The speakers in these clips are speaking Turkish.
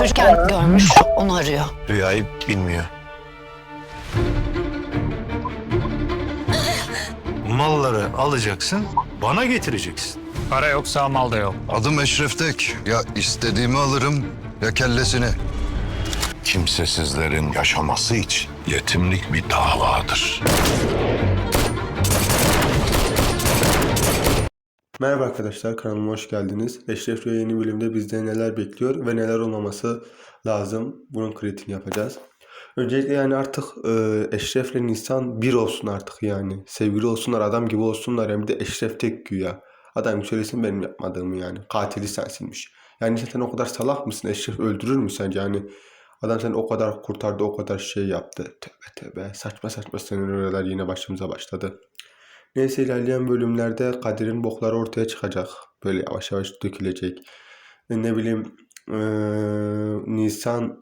Çocukken görmüş, onu arıyor. Rüyayı bilmiyor. Malları alacaksın, bana getireceksin. Para yoksa mal da yok. Adım Eşref Tek. Ya istediğimi alırım ya kellesini. Kimsesizlerin yaşaması için yetimlik bir davadır. Merhaba arkadaşlar kanalıma hoş geldiniz. Eşref Rüya yeni bölümde bizde neler bekliyor ve neler olmaması lazım. Bunun kritiğini yapacağız. Öncelikle yani artık e, Eşref'le Nisan bir olsun artık yani. Sevgili olsunlar, adam gibi olsunlar. Hem de Eşref tek güya. Adam söylesin benim yapmadığımı yani. Katili sensinmiş. Yani sen o kadar salak mısın? Eşref öldürür mü sence? Yani adam seni o kadar kurtardı, o kadar şey yaptı. Tövbe tövbe. Saçma saçma senaryolar yine başımıza başladı. Neyse ilerleyen bölümlerde Kadir'in bokları ortaya çıkacak. Böyle yavaş yavaş dökülecek. E, Ne bileyim eee, Nisan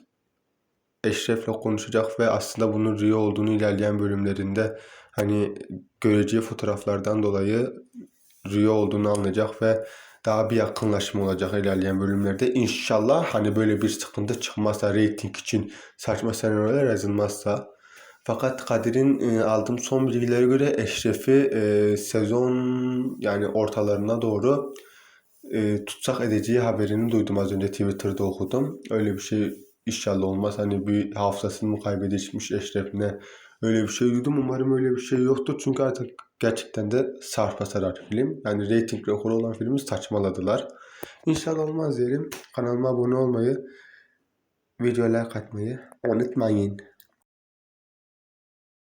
Eşref'le konuşacak ve aslında bunun Rio olduğunu ilerleyen bölümlerinde hani göreceği fotoğraflardan dolayı Rio olduğunu anlayacak ve daha bir yakınlaşma olacak ilerleyen bölümlerde. İnşallah hani böyle bir sıkıntı çıkmazsa reyting için saçma senaryolar yazılmazsa fakat Kadir'in e, aldığım son bilgilere göre Eşref'i e, sezon yani ortalarına doğru e, tutsak edeceği haberini duydum az önce Twitter'da okudum. Öyle bir şey inşallah olmaz. Hani bir hafızasını mı kaybedişmiş Eşref ne öyle bir şey duydum. Umarım öyle bir şey yoktur. Çünkü artık gerçekten de sarpa sarar film. Yani reyting rekoru olan filmi saçmaladılar. İnşallah olmaz diyelim. Kanalıma abone olmayı, videoya like atmayı unutmayın.